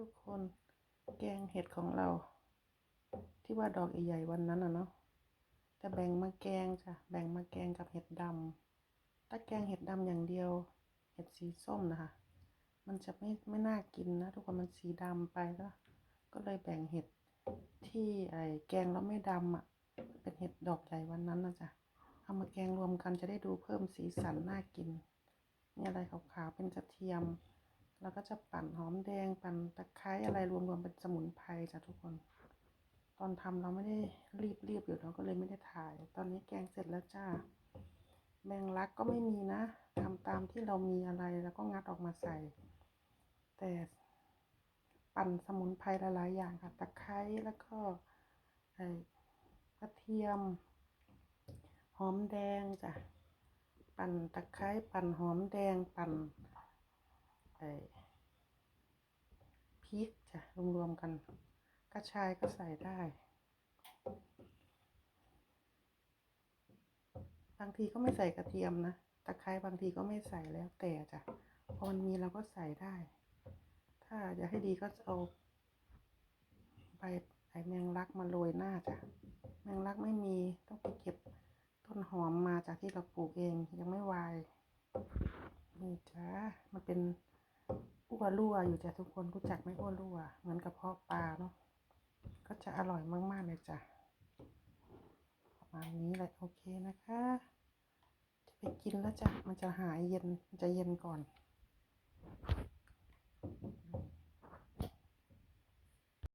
ทุกคนแกงเห็ดของเรา ที่ว่าดอกใหญ่ๆวันนั้นอะเนาะแต่แบ่งมาแกงจ้ะแบ่งมาแกงกับเห็ดดำถ้าแกงเห็ดดำอย่างเดียว เห็ดสีส้มนะคะ มันจะไม่ไม่น่ากินนะทุกคนมันสีดำไปแล้วก็เลยแบ่งเห็ดที่ไอ้แกงแล้วไม่ดำอะเป็นเห็ดดอกใหญ่วันนั้นนะจ๊ะเอามาแกงรวมกันจะได้ดูเพิ่มสีสันน่ากินมีอะไรขาวๆเป็นกระเทียม แล้วก็จะปั่นหอมแดงปั่นตะไคร้อะไรรวมๆเป็นสมุนไพรจ้ะทุกคน ตอนทำเราไม่ได้รีบรีบอยู่เราก็เลยไม่ได้ถ่าย ตอนนี้แกงเสร็จแล้วจ้าแมงลักก็ไม่มีนะทำตามที่เรามีอะไรแล้วก็งัดออกมาใส่ แต่ปั่นสมุนไพรหลายๆอย่างค่ะตะไคร้แล้วก็ไอ้กระเทียม หอมแดงจ้ะ ปั่นตะไคร้ปั่นหอมแดงปั่นไอ้ พริกจ้ะรวมๆกัน กระชายก็ใส่ได้ บางทีก็ไม่ใส่กระเทียมนะตะไคร้บางทีก็ไม่ใส่แล้วแต่จ้ะพอมันมีเราก็ใส่ได้ ถ้าอยากให้ดีก็เอาใบไอแมงลักมาโรยหน้าจ้ะแมงลักไม่มีต้องไปเก็บต้นหอมมาจากที่เราปลูกเองยังไม่วายนี่จ้ามันเป็น อ้วรั่วอยู่จ้ะทุกคนรู้จักไหมอ้วรั่ว เหมือนกระเพาะปลาเนาะก็จะอร่อยมากๆเลยจ้ะประมาณนี้เลยโอเคนะคะ จะไปกินแล้วจ้ะมันจะหายเย็นมันจะเย็นก่อน